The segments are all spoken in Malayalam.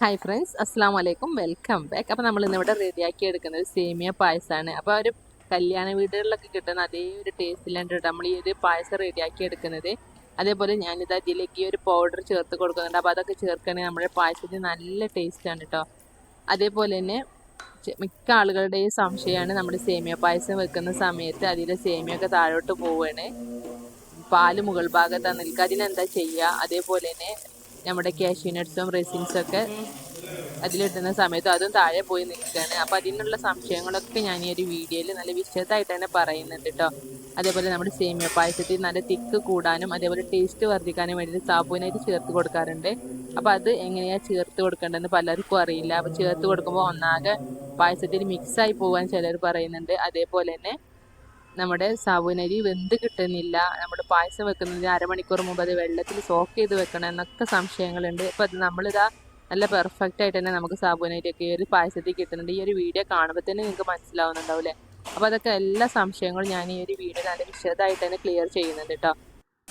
ഹായ് ഫ്രണ്ട്സ് അസ്സാം വലൈക്കും വെൽക്കം ബാക്ക് അപ്പോൾ നമ്മൾ ഇന്നിവിടെ റെഡിയാക്കി എടുക്കുന്നത് സേമിയ പായസമാണ് അപ്പോൾ ഒരു കല്യാണ വീടുകളിലൊക്കെ കിട്ടുന്ന അതേ ഒരു ടേസ്റ്റിലാണ് കേട്ടോ നമ്മൾ ഈ ഒരു പായസം റെഡിയാക്കി എടുക്കുന്നത്. അതേപോലെ ഞാനിത് അതിലേക്ക് ഒരു പൗഡർ ചേർത്ത് കൊടുക്കുന്നുണ്ട്. അപ്പോൾ അതൊക്കെ ചേർക്കുകയാണെങ്കിൽ നമ്മുടെ പായസത്തിന് നല്ല ടേസ്റ്റാണ് കേട്ടോ അതേപോലെ തന്നെ മിക്ക ആളുകളുടെയും സംശയമാണ് നമ്മുടെ സേമിയ പായസം വെക്കുന്ന സമയത്ത് അതിലെ സേമിയൊക്കെ താഴോട്ട് പോവുകയാണ്. പാൽ മുകൾ ഭാഗത്താണ് നിൽക്കുക. അതിനെന്താ ചെയ്യുക? അതേപോലെ തന്നെ നമ്മുടെ കാഷ്യൂ റെസിൻസൊക്കെ റെസിൻസും ഒക്കെ അതിലിടുന്ന സമയത്ത് അതും താഴെ പോയി നിൽക്കുകയാണ്. അപ്പോൾ അതിനുള്ള സംശയങ്ങളൊക്കെ ഞാൻ ഈ ഒരു വീഡിയോയിൽ നല്ല വിശദമായിട്ട് തന്നെ പറയുന്നുണ്ട് കേട്ടോ അതേപോലെ നമ്മുടെ സേമിയ പായസത്തിൽ നല്ല തിക്ക് കൂടാനും അതേപോലെ ടേസ്റ്റ് വർദ്ധിക്കാനും വേണ്ടിയിട്ട് സാബുവിനായിട്ട് ചേർത്ത് കൊടുക്കാറുണ്ട്. അപ്പോൾ അത് എങ്ങനെയാണ് ചേർത്ത് കൊടുക്കേണ്ടതെന്ന് പലർക്കും അറിയില്ല. അപ്പോൾ ചേർത്ത് കൊടുക്കുമ്പോൾ ഒന്നാകെ പായസത്തിൽ മിക്സായി പോകാൻ ചിലർ പറയുന്നുണ്ട്. അതേപോലെ തന്നെ നമ്മുടെ സാബുനരി വെന്ത് കിട്ടുന്നില്ല. നമ്മുടെ പായസം വെക്കുന്നതിന് അരമണിക്കൂർ മുമ്പ് അത് വെള്ളത്തിൽ സോക്ക് ചെയ്ത് വെക്കണം എന്നൊക്കെ സംശയങ്ങളുണ്ട്. അപ്പോൾ അത് നമ്മളിതാ നല്ല പെർഫെക്റ്റ് ആയിട്ട് തന്നെ നമുക്ക് സാബുനരിയൊക്കെ ഈ ഒരു പായസത്തിൽ കിട്ടുന്നുണ്ട്. ഈ ഒരു വീഡിയോ കാണുമ്പോൾ തന്നെ നിങ്ങൾക്ക് മനസ്സിലാവുന്നുണ്ടാവും അപ്പോൾ അതൊക്കെ എല്ലാ സംശയങ്ങളും ഞാൻ ഈ ഒരു വീഡിയോ നല്ല വിശദമായിട്ട് തന്നെ ക്ലിയർ ചെയ്യുന്നുണ്ട് കേട്ടോ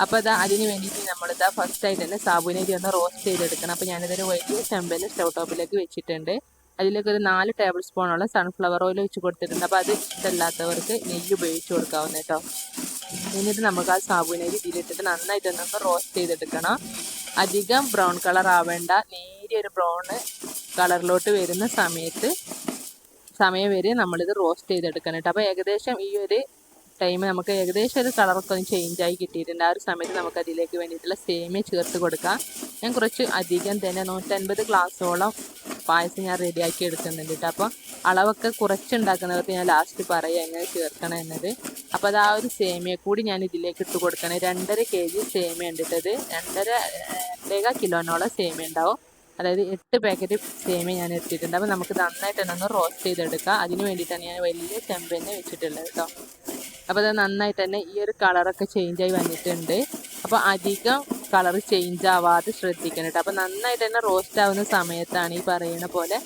അപ്പോൾ അതാ അതിന് വേണ്ടിയിട്ട് നമ്മളിതാ ഫസ്റ്റ് ആയിട്ട് തന്നെ സാബുനരി ഒന്ന് റോസ്റ്റ് ചെയ്തെടുക്കണം. അപ്പോൾ ഞാനിതൊരു വലിയ ചെമ്പൽ സ്റ്റൗ ടോപ്പിലേക്ക് വെച്ചിട്ടുണ്ട്. അതിലേക്ക് ഒരു നാല് ടേബിൾ സ്പൂണോളം സൺഫ്ലവർ ഓയിൽ ഒഴിച്ച് കൊടുത്തിട്ടുണ്ട്. അപ്പോൾ അത് ഇഷ്ടമല്ലാത്തവർക്ക് നെയ്യ് ഉപയോഗിച്ച് കൊടുക്കാവുന്ന കേട്ടോ എന്നിട്ട് നമുക്ക് ആ സാബുനരി ഇതിലിട്ടിട്ട് നന്നായിട്ട് നമുക്ക് റോസ്റ്റ് ചെയ്തെടുക്കണം. അധികം ബ്രൗൺ കളർ ആവേണ്ട. നേരിയ ഒരു ബ്രൗൺ കളറിലോട്ട് വരുന്ന സമയത്ത് സമയം വരെ നമ്മളിത് റോസ്റ്റ് ചെയ്തെടുക്കണം കേട്ടോ അപ്പോൾ ഏകദേശം ഈ ഒരു ടൈം നമുക്ക് ഏകദേശം ഒരു കളറൊക്കെ ഒന്ന് ചേഞ്ച് ആയി കിട്ടിയിട്ടുണ്ട്. ആ ഒരു സമയത്ത് നമുക്ക് അതിലേക്ക് വേണ്ടിയിട്ടുള്ള സേമിയ ചേർത്ത് കൊടുക്കാം. ഞാൻ കുറച്ച് അധികം തന്നെ നൂറ്റൻപത് ഗ്ലാസ്സോളം പായസം ഞാൻ റെഡിയാക്കി എടുക്കുന്നുണ്ട് കേട്ടോ അപ്പോൾ അളവൊക്കെ കുറച്ചുണ്ടാക്കുന്നവർക്ക് ഞാൻ ലാസ്റ്റ് പറയാം എങ്ങനെ ചേർക്കണം എന്നത്. അപ്പോൾ അത് ആ ഒരു സേമിയ കൂടി ഞാൻ ഇതിലേക്ക് ഇട്ട് കൊടുക്കണം. രണ്ടര കെ ജി സേമിയ ഉണ്ടിട്ടത് രണ്ടര രണ്ടേകാ കിലോനോളം സേമിയ ഉണ്ടാവും. അതായത് എട്ട് പാക്കറ്റ് സേമിയ ഞാൻ എടുത്തിട്ടുണ്ട്. അപ്പോൾ നമുക്ക് നന്നായിട്ട് തന്നെ ഒന്ന് റോസ്റ്റ് ചെയ്തെടുക്കാം. അതിന് വേണ്ടിയിട്ടാണ് ഞാൻ വലിയ ചെമ്പന്നെ വെച്ചിട്ടുള്ളത് കേട്ടോ അപ്പോൾ അത് നന്നായിട്ട് തന്നെ ഈ ഒരു കളറൊക്കെ ചേഞ്ചായി വന്നിട്ടുണ്ട്. അപ്പോൾ അധികം കളർ ചേഞ്ച് ആവാതെ ശ്രദ്ധിക്കണം കേട്ടോ അപ്പോൾ നന്നായിട്ട് തന്നെ റോസ്റ്റ് ആവുന്ന സമയത്താണ് ഈ പറയുന്ന പോലെ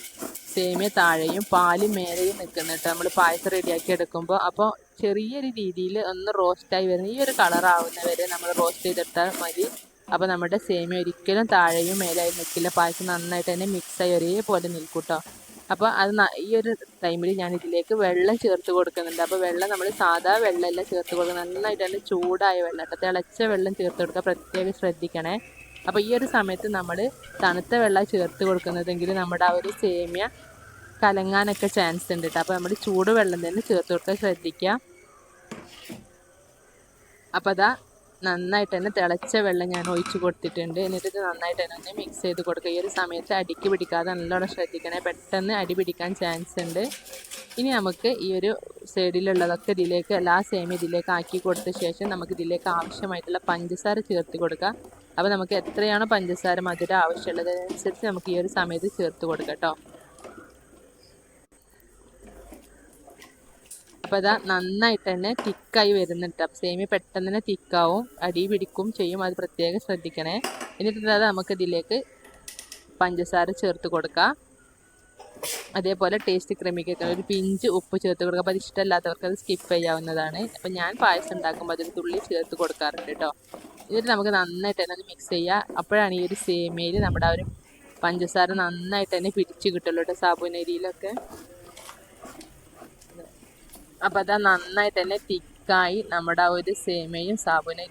സേമിയ താഴെയും പാൽ മേലെയും നിൽക്കുന്നത് കേട്ടോ നമ്മൾ പായസം റെഡിയാക്കി എടുക്കുമ്പോൾ അപ്പോൾ ചെറിയൊരു രീതിയിൽ ഒന്ന് റോസ്റ്റായി വരുന്ന ഈ ഒരു കളർ ആവുന്നവരെ നമ്മൾ റോസ്റ്റ് ചെയ്തെടുത്താൽ മതി. അപ്പോൾ നമ്മുടെ സേമിയ ഒരിക്കലും താഴെയും മേലായി നിൽക്കില്ല പായസം നന്നായിട്ട് തന്നെ മിക്സായി ഒരേപോലെ നിൽക്കും കേട്ടോ അപ്പോൾ അത് ഈ ഒരു ടൈമിൽ ഞാൻ ഇതിലേക്ക് വെള്ളം ചേർത്ത് കൊടുക്കുന്നുണ്ട്. അപ്പോൾ വെള്ളം നമ്മൾ സാധാ വെള്ളമല്ല ചേർത്ത് കൊടുക്കുന്നത്. നന്നായിട്ട് തന്നെ ചൂടായ വെള്ളം കേട്ടോ തിളച്ച വെള്ളം ചേർത്ത് കൊടുക്കുക പ്രത്യേകം ശ്രദ്ധിക്കണേ. അപ്പോൾ ഈ ഒരു സമയത്ത് നമ്മൾ തണുത്ത വെള്ളം ചേർത്ത് കൊടുക്കുന്നതെങ്കിൽ നമ്മുടെ ആ ഒരു സേമിയ കലങ്ങാനൊക്കെ ചാൻസ് ഉണ്ട് കേട്ടോ അപ്പോൾ നമ്മൾ ചൂട് വെള്ളം തന്നെ ചേർത്ത് കൊടുക്കാൻ ശ്രദ്ധിക്കുക അപ്പോൾ അതാ നന്നായിട്ട് തന്നെ തിളച്ച വെള്ളം ഞാൻ ഒഴിച്ചു കൊടുത്തിട്ടുണ്ട്. എന്നിട്ട് ഇത് നന്നായിട്ട് തന്നെ ഒന്ന് മിക്സ് ചെയ്ത് കൊടുക്കുക. ഈ ഒരു സമയത്ത് അടിക്ക് പിടിക്കാതെ നല്ലോണം ശ്രദ്ധിക്കണേ. പെട്ടെന്ന് അടി പിടിക്കാൻ ചാൻസ് ഉണ്ട്. ഇനി നമുക്ക് ഈ ഒരു സൈഡിലുള്ളതൊക്കെ ഇതിലേക്ക് എല്ലാ സേമിയ ഇതിലേക്ക് ആക്കി കൊടുത്ത ശേഷം നമുക്ക് ഇതിലേക്ക് ആവശ്യമായിട്ടുള്ള പഞ്ചസാര ചേർത്ത് കൊടുക്കുക അപ്പോൾ നമുക്ക് എത്രയാണോ പഞ്ചസാര മധുരം ആവശ്യമുള്ളത് അതിനനുസരിച്ച് നമുക്ക് ഈ ഒരു സമയത്ത് ചേർത്ത് കൊടുക്കാം കേട്ടോ അപ്പോൾ അതാ നന്നായിട്ട് തന്നെ തിക്കായി വരുന്നുണ്ട് അപ്പോൾ സേമിയ പെട്ടെന്ന് തന്നെ തിക്കാവും അടി പിടിക്കും ചെയ്യും അത് പ്രത്യേകം ശ്രദ്ധിക്കണേ. എന്നിട്ട് അത് നമുക്ക് ഇതിലേക്ക് പഞ്ചസാര ചേർത്ത് കൊടുക്കാം. അതേപോലെ ടേസ്റ്റ് ക്രമീകരിക്കാൻ ഒരു പിഞ്ച് ഉപ്പ് ചേർത്ത് കൊടുക്കുക അപ്പോൾ അത് ഇഷ്ടമല്ലാത്തവർക്ക് അത് സ്കിപ്പ് ചെയ്യാവുന്നതാണ്. അപ്പോൾ ഞാൻ പായസം ഉണ്ടാക്കുമ്പോൾ അതിൽ തുള്ളി ചേർത്ത് കൊടുക്കാറുണ്ട് കേട്ടോ എന്നിട്ട് നമുക്ക് നന്നായിട്ട് തന്നെ മിക്സ് ചെയ്യുക അപ്പോഴാണ് ഈ ഒരു സേമിയയിൽ നമ്മുടെ ആ ഒരു പഞ്ചസാര നന്നായിട്ട് തന്നെ പിടിച്ച് കിട്ടുള്ളൂ കേട്ടോ സാബുനരിയിലൊക്കെ. അപ്പോൾ അത് നന്നായിട്ട് തന്നെ തിക്കായി നമ്മുടെ ആ ഒരു സേമയും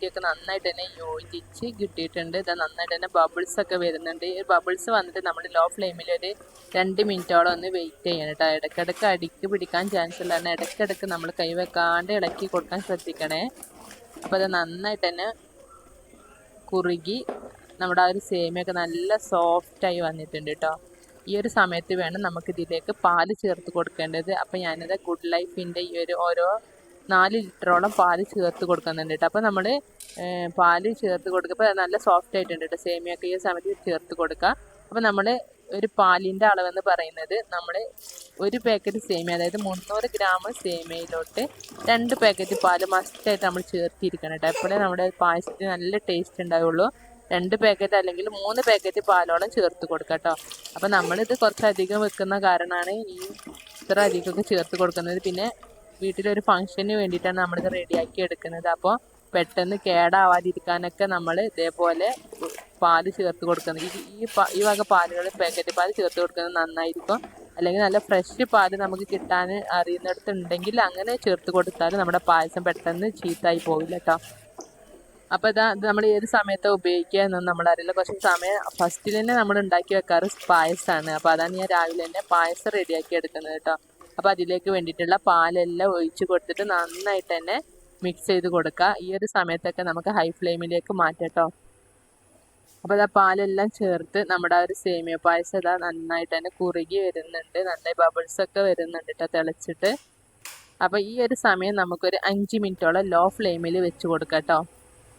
ഒക്കെ നന്നായിട്ട് തന്നെ യോജിച്ച് കിട്ടിയിട്ടുണ്ട്. ഇത് നന്നായിട്ട് തന്നെ ബബിൾസ് ഒക്കെ വരുന്നുണ്ട്. ഈ ബബിൾസ് വന്നിട്ട് നമ്മൾ ലോ ഫ്ലെയിമിൽ ഒരു രണ്ട് മിനിറ്റോളം ഒന്ന് വെയിറ്റ് ചെയ്യണം കേട്ടോ ഇടയ്ക്കിടയ്ക്ക് അടിക്ക് പിടിക്കാൻ ചാൻസ് ഉള്ള കാരണം ഇടയ്ക്കിടയ്ക്ക് നമ്മൾ കൈ വെക്കാണ്ട് ഇളക്കി കൊടുക്കാൻ ശ്രദ്ധിക്കണേ. അപ്പോൾ അത് നന്നായിട്ട് തന്നെ കുറുകി നമ്മുടെ ആ ഒരു സേമയൊക്കെ നല്ല സോഫ്റ്റായി വന്നിട്ടുണ്ട് കേട്ടോ ഈ ഒരു സമയത്ത് വേണം നമുക്ക് ഇതിലേക്ക് പാൽ ചേർത്ത് കൊടുക്കേണ്ടത്. അപ്പോൾ ഞാനത് ഗുഡ് ലൈഫിന്റെ ഈ ഒരു ഓരോ നാല് ലിറ്ററോളം പാൽ ചേർത്ത് കൊടുക്കുന്നുണ്ട് കേട്ടോ അപ്പോൾ നമ്മൾ പാൽ ചേർത്ത് കൊടുക്കുമ്പോൾ നല്ല സോഫ്റ്റ് ആയിട്ടുണ്ട് കേട്ടോ സേമിയൊക്കെ ഈ സമയത്ത് ചേർത്ത് കൊടുക്കുക അപ്പോൾ നമ്മൾ ഒരു പാലിന്റെ അളവെന്ന് പറയുന്നത് നമ്മൾ ഒരു പാക്കറ്റ് സേമിയ അതായത് മുന്നൂറ് ഗ്രാം സേമിയയിലോട്ട് രണ്ട് പാക്കറ്റ് പാൽ മസ്റ്റായിട്ട് നമ്മൾ ചേർത്തിരിക്കണം കേട്ടോ എപ്പോഴേ നമ്മുടെ പായസത്തിന് നല്ല ടേസ്റ്റ് ഉണ്ടാവുള്ളൂ. രണ്ട് പാക്കറ്റ് അല്ലെങ്കിൽ മൂന്ന് പാക്കറ്റ് പാലോളം ചേർത്ത് കൊടുക്കുക കേട്ടോ അപ്പോൾ നമ്മളിത് കുറച്ചധികം വെക്കുന്ന കാരണമാണ് ഈ ഇത്ര അധികമൊക്കെ ചേർത്ത് കൊടുക്കുന്നത്. പിന്നെ വീട്ടിലൊരു ഫംഗ്ഷന് വേണ്ടിയിട്ടാണ് നമ്മളിത് റെഡിയാക്കി എടുക്കുന്നത്. അപ്പോൾ പെട്ടെന്ന് കേടാവാതിരിക്കാനൊക്കെ നമ്മൾ ഇതേപോലെ പാൽ ചേർത്ത് കൊടുക്കുന്നത്. ഈ ഈ ഈ വക പാലുകൾ പാക്കറ്റ് പാൽ ചേർത്ത് കൊടുക്കുന്നത് നന്നായിരിക്കും. അല്ലെങ്കിൽ നല്ല ഫ്രഷ് പാൽ നമുക്ക് കിട്ടാൻ അറിയുന്നിടത്തുണ്ടെങ്കിൽ അങ്ങനെ ചേർത്ത് കൊടുത്താൽ നമ്മുടെ പായസം പെട്ടെന്ന് ചീത്തായി പോവില്ല കേട്ടോ അപ്പോൾ ഇതാ നമ്മൾ ഏത് സമയത്താണ് ഉപയോഗിക്കുക എന്നൊന്നും നമ്മളറിയില്ല. കുറച്ച് സമയം ഫസ്റ്റിൽ തന്നെ നമ്മൾ ഉണ്ടാക്കി വെക്കാറ് പായസമാണ് അപ്പോൾ അതാണ് ഞാൻ രാവിലെ തന്നെ പായസം റെഡിയാക്കി എടുക്കുന്നത് കേട്ടോ. അപ്പോൾ അതിലേക്ക് വേണ്ടിയിട്ടുള്ള പാലെല്ലാം ഒഴിച്ച് കൊടുത്തിട്ട് നന്നായിട്ട് തന്നെ മിക്സ് ചെയ്ത് കൊടുക്കുക. ഈ ഒരു സമയത്തൊക്കെ നമുക്ക് ഹൈ ഫ്ലെയിമിലേക്ക് മാറ്റാം കേട്ടോ. അപ്പോൾ ഇതാ പാലെല്ലാം ചേർത്ത് നമ്മുടെ ആ ഒരു സേമിയ പായസം ഇതാ നന്നായിട്ട് തന്നെ കുറുകി വരുന്നുണ്ട്. നല്ല ബബിൾസൊക്കെ വരുന്നുണ്ട് കേട്ടോ തിളച്ചിട്ട്. അപ്പോൾ ഈ ഒരു സമയം നമുക്കൊരു അഞ്ച് മിനിറ്റോളം ലോ ഫ്ലെയിമിൽ വെച്ച് കൊടുക്കാം കേട്ടോ.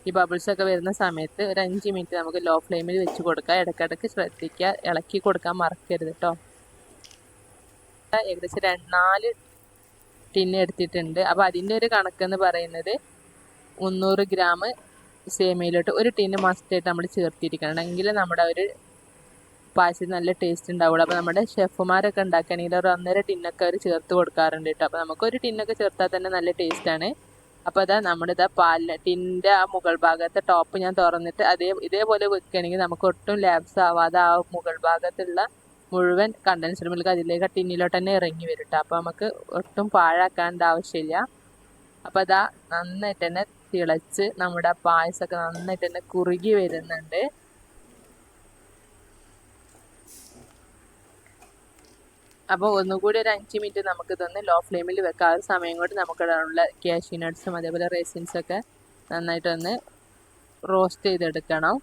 ഈ ബബിൾസ് ഒക്കെ വരുന്ന സമയത്ത് ഒരു അഞ്ച് മിനിറ്റ് നമുക്ക് ലോ ഫ്ലെയിമിൽ വെച്ച് കൊടുക്കുക ഇടയ്ക്കിടയ്ക്ക് ശ്രദ്ധിക്കുക. ഇളക്കി കൊടുക്കാൻ മറക്കരുത് കേട്ടോ ഏകദേശം രണ്ട് നാല് ടിന്ന് എടുത്തിട്ടുണ്ട്. അപ്പോൾ അതിന്റെ ഒരു കണക്കെന്ന് പറയുന്നത് മുന്നൂറ് ഗ്രാം സേമയിലോട്ട് ഒരു ടിന്ന് മസ്റ്റായിട്ട് നമ്മൾ ചേർത്തിരിക്കണം. എങ്കിൽ നമ്മുടെ ഒരു പായസത്തിന് നല്ല ടേസ്റ്റ് ഉണ്ടാവുള്ളൂ. അപ്പോൾ നമ്മുടെ ഷെഫുമാരൊക്കെ ഉണ്ടാക്കുകയാണെങ്കിൽ ഒരു ഒന്നര ടിന്നൊക്കെ അവർ ചേർത്ത് കൊടുക്കാറുണ്ട് കേട്ടോ അപ്പോൾ നമുക്ക് ഒരു ടിന്നൊക്കെ ചേർത്താൽ തന്നെ നല്ല ടേസ്റ്റാണ് അപ്പോൾ അതാ നമ്മുടെ ഇതാ പാലിന് ടിന്റെ ആ മുകൾ ഭാഗത്തെ ടോപ്പ് ഞാൻ തുറന്നിട്ട് അതേ ഇതേപോലെ വെക്കുകയാണെങ്കിൽ നമുക്ക് ഒട്ടും ലാബ്സ് ആവാതെ ആ മുകൾ ഭാഗത്തുള്ള മുഴുവൻ കണ്ടൻസർ മിൽക്ക് അതിലേക്ക് ആ ടിന്നിലോട്ട് തന്നെ ഇറങ്ങി വരും കേട്ടോ അപ്പോൾ നമുക്ക് ഒട്ടും പാഴാക്കേണ്ട ആവശ്യമില്ല. അപ്പോൾ അതാ നന്നായിട്ട് തന്നെ തിളച്ച് നമ്മുടെ പായസമൊക്കെ നന്നായിട്ട് തന്നെ കുറുകി വരുന്നുണ്ട്. അപ്പോൾ ഒന്നുകൂടി ഒരു അഞ്ച് മിനിറ്റ് നമുക്ക് ഇതൊന്ന് ലോ ഫ്ലെയിമിൽ വെക്കാം. ആ സമയം കൊണ്ട് നമുക്ക് ഉള്ള ക്യാഷ്യൂ നട്ട്സും അതേപോലെ റേസിൻസൊക്കെ നന്നായിട്ടൊന്ന് റോസ്റ്റ് ചെയ്തെടുക്കണം.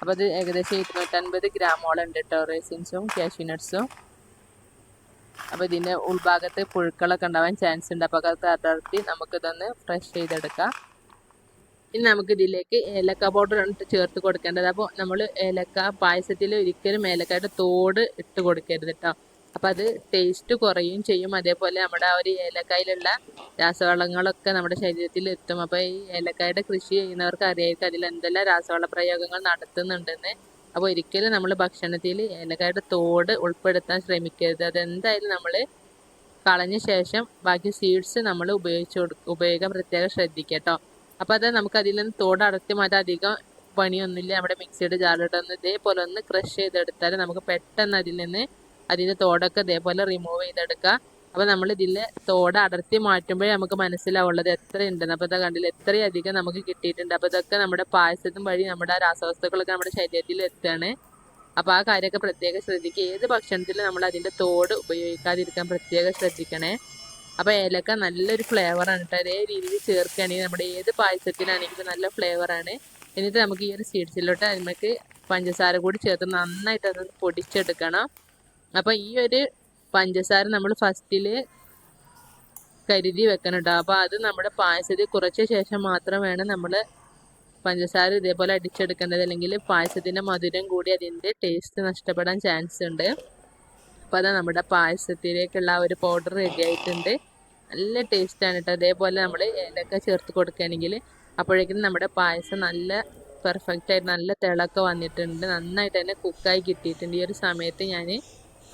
അപ്പോൾ അത് ഏകദേശം ഇരുന്നൂറ്റൻപത് ഗ്രാമോളം ഉണ്ട് കേട്ടോ റേസിൻസും ക്യാഷ്യൂ നട്ട്സും അപ്പോൾ ഇതിന്റെ ഉൾഭാഗത്ത് പുഴുക്കളൊക്കെ ഉണ്ടാവാൻ ചാൻസ് ഉണ്ട്. അപ്പോൾ അത് അടർത്തി നമുക്കിതൊന്ന് ഫ്രഷ് ചെയ്തെടുക്കാം. ഇനി നമുക്ക് ഇതിലേക്ക് ഏലക്ക പൗഡർ ചേർത്ത് കൊടുക്കേണ്ടത്. അപ്പോൾ നമ്മൾ ഏലക്ക പായസത്തിൽ ഒരിക്കലും ഏലക്കയുടെ തോട് ഇട്ട് കൊടുക്കരുത് കേട്ടോ അപ്പം അത് ടേസ്റ്റ് കുറയും ചെയ്യും. അതേപോലെ നമ്മുടെ ആ ഒരു ഏലക്കായിലുള്ള രാസവളങ്ങളൊക്കെ നമ്മുടെ ശരീരത്തിൽ എത്തും. അപ്പോൾ ഈ ഏലക്കായുടെ കൃഷി ചെയ്യുന്നവർക്ക് അറിയായിരിക്കും അതിൽ എന്തെല്ലാം രാസവള പ്രയോഗങ്ങൾ നടത്തുന്നുണ്ടെന്ന്. അപ്പോൾ ഒരിക്കലും നമ്മൾ ഭക്ഷണത്തിൽ ഏലക്കായുടെ തോട് ഉൾപ്പെടുത്താൻ ശ്രമിക്കരുത്. അതെന്തായാലും നമ്മൾ കളഞ്ഞ ശേഷം ബാക്കി സീഡ്സ് നമ്മൾ ഉപയോഗിച്ച് കൊടുക്കും ഉപയോഗം പ്രത്യേകം ശ്രദ്ധിക്കുക കേട്ടോ അപ്പോൾ അത് നമുക്ക് അതിൽ നിന്ന് തോട് അടർത്തി മാറ്റാൻ അധികം പണിയൊന്നുമില്ല. നമ്മുടെ മിക്സിയുടെ ജാറിലിട്ടൊന്ന് ഇതേപോലെ ഒന്ന് ക്രഷ് ചെയ്തെടുത്താൽ നമുക്ക് പെട്ടെന്ന് അതിൽ നിന്ന് അതിന്റെ തോടൊക്കെ ഇതേപോലെ റിമൂവ് ചെയ്തെടുക്കുക. അപ്പോൾ നമ്മൾ ഇതിൽ തോട് അടർത്തി മാറ്റുമ്പോഴേ നമുക്ക് മനസ്സിലാവുള്ളത് എത്ര ഉണ്ടെന്ന് അപ്പോൾ ഇതാ കണ്ടില്ല എത്രയധികം നമുക്ക് കിട്ടിയിട്ടുണ്ട്. അപ്പോൾ ഇതൊക്കെ നമ്മുടെ പായസത്തും വഴി നമ്മുടെ രാസവസ്തുക്കളൊക്കെ നമ്മുടെ ശരീരത്തിൽ എത്തുകയാണ്. അപ്പോൾ ആ കാര്യമൊക്കെ പ്രത്യേകം ശ്രദ്ധിക്കുക. ഏത് ഭക്ഷണത്തിൽ നമ്മൾ അതിന്റെ തോട് ഉപയോഗിക്കാതിരിക്കാൻ പ്രത്യേകം ശ്രദ്ധിക്കണേ. അപ്പോൾ ഏലക്ക നല്ലൊരു ഫ്ലേവറാണ് കേട്ടോ. അതേ രീതിയിൽ ചേർക്കുകയാണെങ്കിൽ നമ്മുടെ ഏത് പായസത്തിനാണെങ്കിലും നല്ല ഫ്ലേവറാണ് എന്നിട്ട് നമുക്ക് ഈ ഒരു സീഡ്സിലോട്ട് നമുക്ക് പഞ്ചസാര കൂടി ചേർത്ത് നന്നായിട്ട് അത് പൊടിച്ചെടുക്കണം. അപ്പോൾ ഈ ഒരു പഞ്ചസാര നമ്മൾ ഫസ്റ്റിൽ കരുതി വെക്കണം കേട്ടോ അപ്പോൾ അത് നമ്മുടെ പായസത്തിൽ കുറച്ച ശേഷം മാത്രം വേണം നമ്മൾ പഞ്ചസാര ഇതേപോലെ അടിച്ചെടുക്കേണ്ടത്. അല്ലെങ്കിൽ പായസത്തിന്റെ മധുരം കൂടി അതിന്റെ ടേസ്റ്റ് നഷ്ടപ്പെടാൻ ചാൻസ് ഉണ്ട്. അപ്പോൾ അത് നമ്മുടെ പായസത്തിലേക്കുള്ള ഒരു പൗഡർ റെഡി ആയിട്ടുണ്ട്. നല്ല ടേസ്റ്റാണ് കേട്ടോ അതേപോലെ നമ്മൾ ഏലക്ക ചേർത്ത് കൊടുക്കുകയാണെങ്കിൽ അപ്പോഴേക്കും നമ്മുടെ പായസം നല്ല പെർഫെക്റ്റ് ആയിട്ട് നല്ല തിളക്കം വന്നിട്ടുണ്ട്. നന്നായിട്ട് തന്നെ കുക്കായി കിട്ടിയിട്ടുണ്ട്. ഈ ഒരു സമയത്ത് ഞാൻ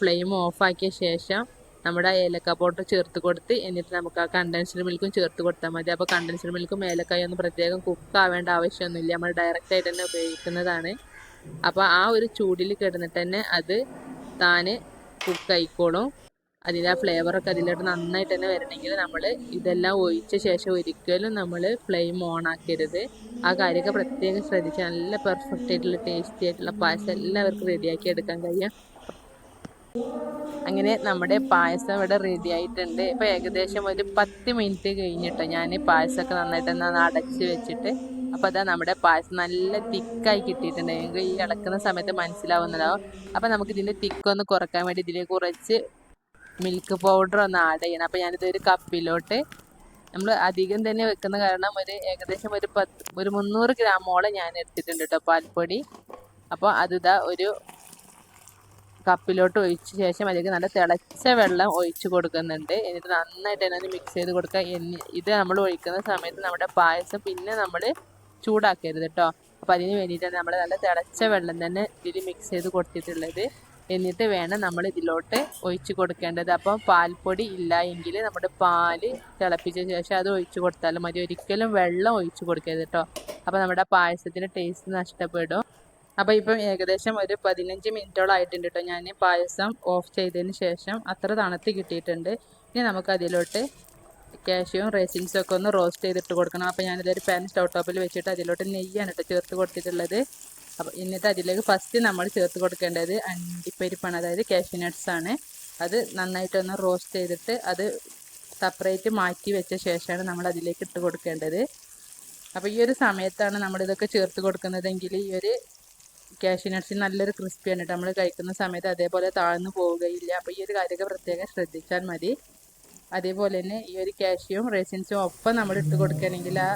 ഫ്ലെയിം ഓഫാക്കിയ ശേഷം നമ്മുടെ ഏലക്ക പൗഡർ ചേർത്ത് കൊടുത്ത് എന്നിട്ട് നമുക്ക് ആ കണ്ടൻസ്ഡ് മിൽക്കും ചേർത്ത് കൊടുത്താൽ മതി. അപ്പോൾ കണ്ടൻസ്ഡ് മിൽക്കും ഏലക്കായ ഒന്നും പ്രത്യേകം കുക്ക് ആവേണ്ട ആവശ്യമൊന്നുമില്ല. നമ്മൾ ഡയറക്റ്റ് ആയിട്ട് തന്നെ ഉപയോഗിക്കുന്നതാണ്. അപ്പോൾ ആ ഒരു ചൂടിൽ കിടന്നിട്ട് തന്നെ അത് താന് കുക്ക് ആയിക്കോളും. അതിന്റെ ആ ഫ്ലേവറൊക്കെ അതിലോട്ട് നന്നായിട്ട് തന്നെ വരണമെങ്കിൽ നമ്മൾ ഇതെല്ലാം ഒഴിച്ച ശേഷം ഒരിക്കലും നമ്മൾ ഫ്ലെയിം ഓൺ ആക്കരുത്. ആ കാര്യമൊക്കെ പ്രത്യേകം ശ്രദ്ധിച്ചാൽ നല്ല പെർഫെക്റ്റ് ആയിട്ടുള്ള ടേസ്റ്റി ആയിട്ടുള്ള പായസം എല്ലാവർക്കും റെഡിയാക്കി എടുക്കാൻ കഴിയും. അങ്ങനെ നമ്മുടെ പായസം ഇവിടെ റെഡി ആയിട്ടുണ്ട്. ഇപ്പോൾ ഏകദേശം ഒരു പത്ത് മിനിറ്റ് കഴിഞ്ഞിട്ടോ ഞാൻ പായസമൊക്കെ നന്നായിട്ട് ഒന്ന് അടച്ച് വെച്ചിട്ട് അപ്പോൾ അതാ നമ്മുടെ പായസം നല്ല തിക്കായി കിട്ടിയിട്ടുണ്ട്. ഞങ്ങൾക്ക് ഈ ഇളക്കുന്ന സമയത്ത് മനസ്സിലാവുന്നതാവും അപ്പോൾ നമുക്ക് ഇതിന്റെ തിക്കൊന്ന് കുറയ്ക്കാൻ വേണ്ടി ഇതിൽ കുറച്ച് മിൽക്ക് പൗഡർ ഒന്ന് ആഡ് ചെയ്യണം. അപ്പോൾ ഞാനിത് ഒരു കപ്പിലോട്ട് നമ്മൾ അധികം തന്നെ വെക്കുന്ന കാരണം ഒരു ഏകദേശം ഒരു പത്ത് ഒരു മുന്നൂറ് ഗ്രാമോളം ഞാൻ എടുത്തിട്ടുണ്ട് കേട്ടോ പാൽപ്പൊടി. അപ്പോൾ അതിതാ ഒരു കപ്പിലോട്ട് ഒഴിച്ച ശേഷം അതിലേക്ക് നല്ല തിളച്ച വെള്ളം ഒഴിച്ച് കൊടുക്കുന്നുണ്ട്. എന്നിട്ട് നന്നായിട്ട് അതിനകത്ത് മിക്സ് ചെയ്ത് കൊടുക്കുക. എന്നി ഇത് നമ്മൾ ഒഴിക്കുന്ന സമയത്ത് നമ്മുടെ പായസം പിന്നെ നമ്മൾ ചൂടാക്കരുത് കേട്ടോ. അപ്പം അതിന് വേണ്ടിയിട്ടാണ് നമ്മൾ നല്ല തിളച്ച വെള്ളം തന്നെ ഇതിൽ മിക്സ് ചെയ്ത് കൊടുത്തിട്ടുള്ളത്. എന്നിട്ട് വേണം നമ്മൾ ഇതിലോട്ട് ഒഴിച്ച് കൊടുക്കേണ്ടത്. അപ്പം പാൽപ്പൊടി ഇല്ല എങ്കിൽ നമ്മുടെ പാൽ തിളപ്പിച്ച ശേഷം അത് ഒഴിച്ച് കൊടുത്താലും മതി. ഒരിക്കലും വെള്ളം ഒഴിച്ച് കൊടുക്കരുത് കേട്ടോ. അപ്പോൾ നമ്മുടെ പായസത്തിന്റെ ടേസ്റ്റ് നഷ്ടപ്പെടും. അപ്പോൾ ഇപ്പം ഏകദേശം ഒരു പതിനഞ്ച് മിനിറ്റോളം ആയിട്ടുണ്ട് കേട്ടോ ഞാൻ പായസം ഓഫ് ചെയ്തതിന് ശേഷം അത്ര തണുത്ത് കിട്ടിയിട്ടുണ്ട്. ഇനി നമുക്ക് അതിലോട്ട് കാഷ്യൂവും റേസിൻസും ഒക്കെ ഒന്ന് റോസ്റ്റ് ചെയ്തിട്ട് കൊടുക്കണം. അപ്പോൾ ഞാനിതൊരു പാൻ സ്റ്റൗ ടോപ്പിൽ വെച്ചിട്ട് അതിലോട്ട് നെയ്യാണ് കേട്ടോ ചേർത്ത് കൊടുത്തിട്ടുള്ളത്. അപ്പോൾ എന്നിട്ട് അതിലേക്ക് ഫസ്റ്റ് നമ്മൾ ചേർത്ത് കൊടുക്കേണ്ടത് അണ്ടിപ്പരിപ്പാണ്. അതായത് കാഷ്യൂ നട്ട്സ് ആണ്. അത് നന്നായിട്ടൊന്ന് റോസ്റ്റ് ചെയ്തിട്ട് അത് സെപ്പറേറ്റ് മാറ്റി വെച്ച ശേഷമാണ് നമ്മൾ അതിലേക്ക് ഇട്ട് കൊടുക്കേണ്ടത്. അപ്പോൾ ഈ ഒരു സമയത്താണ് നമ്മളിതൊക്കെ ചേർത്ത് കൊടുക്കുന്നതെങ്കിൽ ഈ ഒരു കാഷ്യൂ നട്ട്സിന് നല്ലൊരു ക്രിസ്പിയാണ് കേട്ടോ നമ്മൾ കഴിക്കുന്ന സമയത്ത് അതേപോലെ താഴ്ന്നു പോവുകയില്ല. അപ്പോൾ ഈ ഒരു കാര്യമൊക്കെ പ്രത്യേകം ശ്രദ്ധിച്ചാൽ മതി. അതേപോലെ തന്നെ ഈ ഒരു കാഷ്യൂവും റേസിൻസും ഒപ്പം നമ്മൾ ഇട്ട് കൊടുക്കുകയാണെങ്കിൽ ആ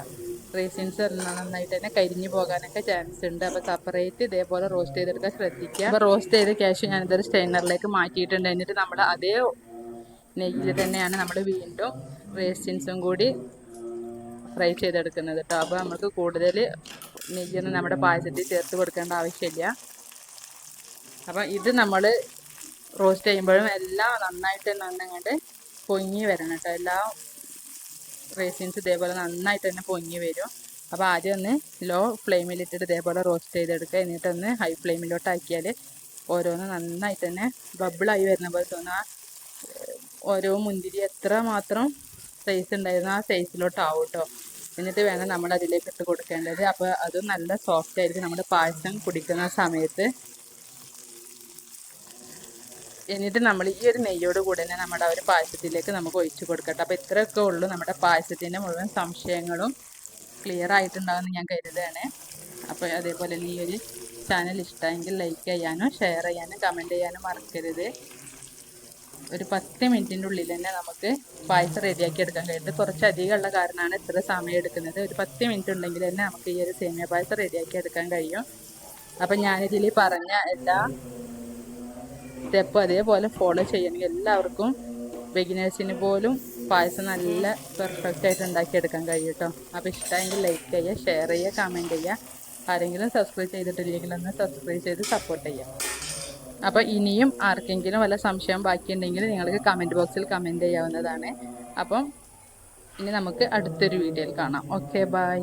റേസിൻസ് നന്നായിട്ട് തന്നെ കരിഞ്ഞു പോകാനൊക്കെ ചാൻസ് ഉണ്ട്. അപ്പോൾ സെപ്പറേറ്റ് ഇതേപോലെ റോസ്റ്റ് ചെയ്തെടുക്കാൻ ശ്രദ്ധിക്കുക. അപ്പോൾ റോസ്റ്റ് ചെയ്ത കാഷ്യൂ ഞാനിതൊരു സ്റ്റൈനറിലേക്ക് മാറ്റിയിട്ടുണ്ട്. എന്നിട്ട് നമ്മൾ അതേ നെയ്യിൽ തന്നെയാണ് നമ്മൾ വീണ്ടും റേസിൻസും കൂടി ഫ്രൈ ചെയ്തെടുക്കുന്നത് കേട്ടോ അപ്പോൾ നമുക്ക് കൂടുതൽ നെയ്യൊന്നും നമ്മുടെ പായസത്തിൽ ചേർത്ത് കൊടുക്കേണ്ട ആവശ്യമില്ല. അപ്പം ഇത് നമ്മൾ റോസ്റ്റ് ചെയ്യുമ്പോഴും എല്ലാം നന്നായിട്ട് നന്നങ്ങോട്ട് പൊങ്ങി വരണം കേട്ടോ. എല്ലാ റേസിൻസ് ഇതേപോലെ നന്നായിട്ട് തന്നെ പൊങ്ങി വരും. അപ്പോൾ ആദ്യം ഒന്ന് ലോ ഫ്ലെയിമിലിട്ടിട്ട് ഇതേപോലെ റോസ്റ്റ് ചെയ്തെടുക്കുക. എന്നിട്ടൊന്ന് ഹൈ ഫ്ലെയിമിലോട്ടാക്കിയാൽ ഓരോന്ന് നന്നായിട്ട് തന്നെ ബബിളായി വരുന്ന പോലെ തോന്നുക ഓരോ മുന്തിരി എത്ര മാത്രം സൈസ് ഉണ്ടായിരുന്നു ആ സൈസിലോട്ടാവും കേട്ടോ. എന്നിട്ട് വേണം നമ്മൾ അതിലേക്ക് ഇട്ട് കൊടുക്കേണ്ടത്. അപ്പോൾ അത് നല്ല സോഫ്റ്റ് ആയിരിക്കും. നമ്മുടെ പായസം കുടിക്കുന്ന സമയത്ത്. എന്നിട്ട് നമ്മൾ ഈ ഒരു നെയ്യോട് കൂടെ തന്നെ നമ്മുടെ ഒരു പായസത്തിലേക്ക് നമുക്ക് ഒഴിച്ചു കൊടുക്കട്ടെ. അപ്പോൾ ഇത്രയൊക്കെ ഉള്ളൂ നമ്മുടെ പായസത്തിന്റെ മുഴുവൻ സംശയങ്ങളും ക്ലിയർ ആയിട്ടുണ്ടാവുമെന്ന് ഞാൻ കരുതുകയാണ്. അപ്പോൾ അതേപോലെ ഈ ഒരു ചാനൽ ഇഷ്ടമെങ്കിൽ ലൈക്ക് ചെയ്യാനും ഷെയർ ചെയ്യാനും കമന്റ് ചെയ്യാനും മറക്കരുത്. ഒരു പത്ത് മിനിറ്റിന്റെ ഉള്ളിൽ തന്നെ നമുക്ക് പായസം റെഡിയാക്കി എടുക്കാൻ കഴിയുന്നത് കുറച്ച് അധികമുള്ള കാരണമാണ് ഇത്ര സമയം എടുക്കുന്നത്. ഒരു പത്ത് മിനിറ്റ് ഉണ്ടെങ്കിൽ തന്നെ നമുക്ക് ഈ ഒരു സേമിയ പായസം റെഡിയാക്കി എടുക്കാൻ കഴിയും. അപ്പം ഞാനിതിൽ പറഞ്ഞ എല്ലാ സ്റ്റെപ്പും അതേപോലെ ഫോളോ ചെയ്യണമെങ്കിൽ എല്ലാവർക്കും ബിഗിനേഴ്സിന് പോലും പായസം നല്ല പെർഫെക്റ്റ് ആയിട്ട് ഉണ്ടാക്കിയെടുക്കാൻ കഴിയും കേട്ടോ. അപ്പോൾ ഇഷ്ടമെങ്കിൽ ലൈക്ക് ചെയ്യുക ഷെയർ ചെയ്യുക കമന്റ് ചെയ്യുക. ആരെങ്കിലും സബ്സ്ക്രൈബ് ചെയ്തിട്ടില്ലെങ്കിൽ ഒന്ന് സബ്സ്ക്രൈബ് ചെയ്ത് സപ്പോർട്ട് ചെയ്യാം അപ്പോൾ ഇനിയും ആർക്കെങ്കിലും വല്ല സംശയം ബാക്കിയുണ്ടെങ്കിൽ നിങ്ങൾക്ക് കമന്റ് ബോക്സിൽ കമന്റ് ചെയ്യാവുന്നതാണ്. അപ്പം ഇനി നമുക്ക് അടുത്തൊരു വീഡിയോയിൽ കാണാം. Okay bye